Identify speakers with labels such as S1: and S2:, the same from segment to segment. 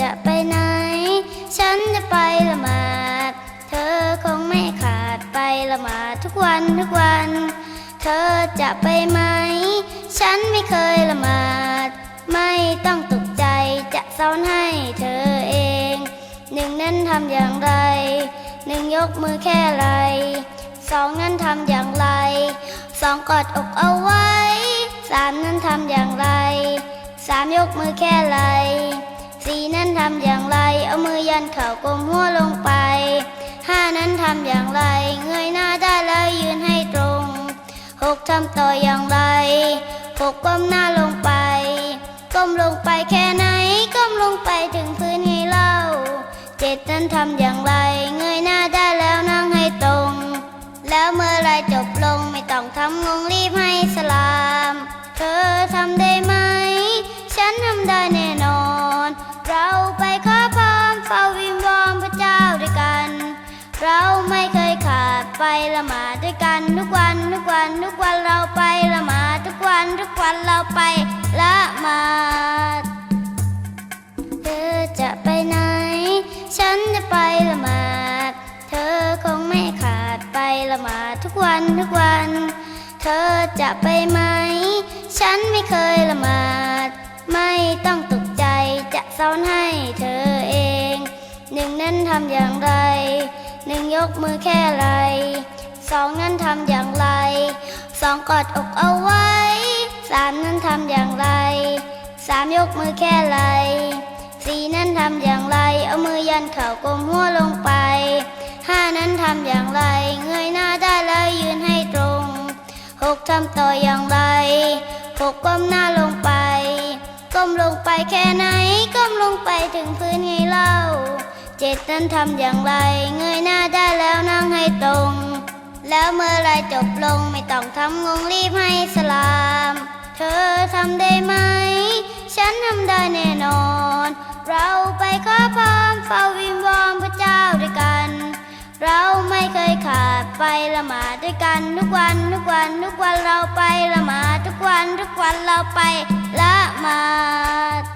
S1: จะไปไหน ฉันจะไปละหมาด เธอคงไม่ขาดไปละหมาดทุกวันทุกวัน เธอจะไปไหม ฉันไม่เคยละหมาด ไม่ต้องตกใจจะสอนให้เธอเอง หนึ่งนั้นทำอย่างไร หนึ่งยกมือแค่ไร สองนั้นทำอย่างไร สองกอดอกเอาไว้ สามนั้นทำอย่างไร สามยกมือแค่ไร สี่นั้นทำอย่างไร เอามือยันเข่ากลมหัวลงไปห้านั้นทำอย่างไร เงยหน้าได้แล้วยืนให้ตรงหกทำต่ออย่างไรหกก้มหน้าลงไป ก้มลงไปแค่ไหน ก้มลงไปถึงพื้นให้เล่าเจ็ดนั้นทำอย่างไร เงยหน้าได้แล้วนั่งให้ตรง แล้วเมื่อไรจบลงไม่ต้องทำงงรีบให้สลาม ไปละหมาดด้วยกันทุกวันทุกวันทุกวันเราไปละหมาดทุกวันทุกวันเราไปละหมาดเธอจะไปไหน ฉันจะไปละหมาดเธอคงไม่ขาดไปละหมาดทุกวันทุกวัน เธอจะไปไหม ฉันไม่เคยละหมาด ไม่ต้องตกใจจะสอนให้เธอเอง หนึ่งนั้นทำอย่างไร หนึ่งยกมือแค่ไรสองนั้นทำอย่างไรสองกอดอกเอาไว้สามนั้นทำอย่างไรสามยกมือแค่ไรสี่นั้นทำอย่างไร เอามือยันเข่ากลมหัวลงไปห้านั้นทำอย่างไร เงยหน้าได้แล้วยืนให้ตรงหกทำต่ออย่างไรหกก้มหน้าลงไป ก้มลงไปแค่ไหน ก้มลงไปถึงพื้นให้เล่า เจ็ดนั้นทำอย่างไร เงยหน้าได้แล้วนั่งให้ตรง แล้วเมื่อไรจบลงไม่ต้องทำงงรีบให้สลาม เธอทำได้ไหม ฉันทำได้แน่นอน เราไปขอพรเฝ้าวิงวอนพระเจ้าด้วยกัน เราไม่เคยขาดไปละหมาดด้วยกันทุกวันทุกวันทุกวันเราไปละหมาดทุกวันทุกวันเราไปละหมาด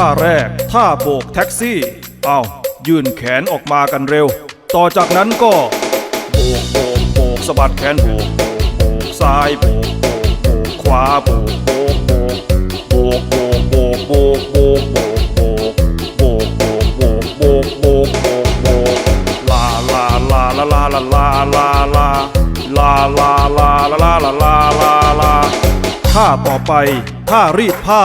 S2: ท่าแรก ท่าโบกแท็กซี่ เอายื่นแขนออกมากันเร็ว ต่อจากนั้นก็ โบกโบกโบกสะบัดแขนโบกโบกโบกซ้ายโบกโบกโบกขวาโบกโบกโบกโบกโบกโบกโบกโบกโบกโบกโบกโบกโบกโบกโบกโบกโบกลาลาลาลาลาลาลาลาลาลาลาลาลาลาลาลาลาลาท่าต่อไปท่ารีดผ้า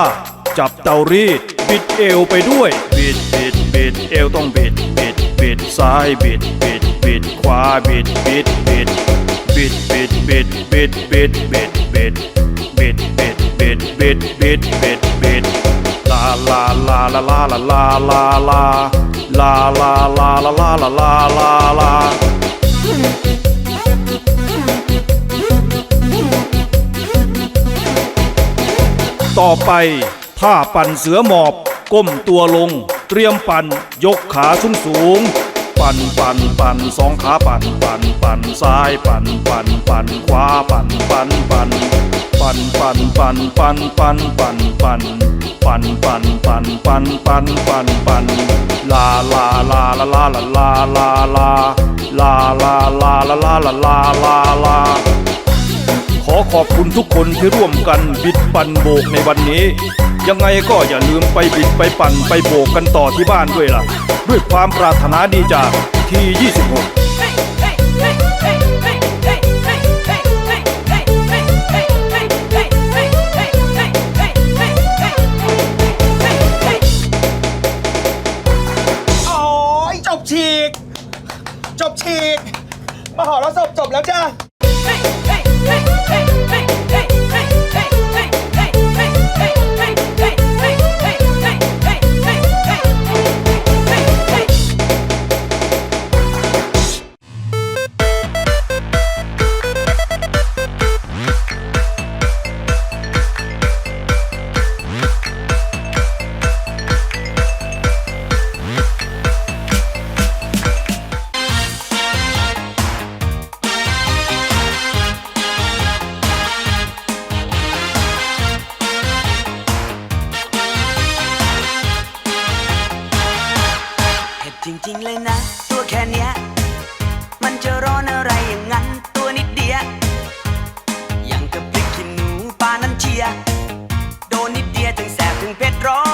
S2: จับเตารีด บิดเอวไปด้วย บิดบิดบิดเอวต้องบิดบิดบิดซ้ายบิดบิดบิดขวาบิดบิดบิดบิดบิดบิดบิดบิดบิดบิดบิดบิดบิดบิดบิดบิดบิดลาลาลาลาลาลาลาลาลาลาลาลาลาลาลาลาลาต่อไปท่าปั่นเสือหมอบ ก้มตัวลง เตรียมปั่น ยกขาสูงสูง ปั่นปั่นปั่นสองขาปั่นปั่นปั่นซ้ายปั่นปั่นปั่นขวาปั่นปั่นปั่นปั่นปั่นปั่นปั่นปั่นปั่นปั่นปั่นปั่นปั่นปั่นปั่นปั่นปั่นลาลาลาลาลาลาลาลาลาลาลาลาลาลาลาลาลาลา ขอขอบคุณทุกคนที่ร่วมกันบิดปั่นโบกในวันนี้ ยังไงก็อย่าลืมไปบิดไปปั่นไปโบกกันต่อที่บ้านด้วยล่ะ ด้วยความปรารถนาดีจากที 26
S3: จบฉีก จบฉีก มหรสพจ
S4: บ
S3: แล้
S5: วจ้า ต่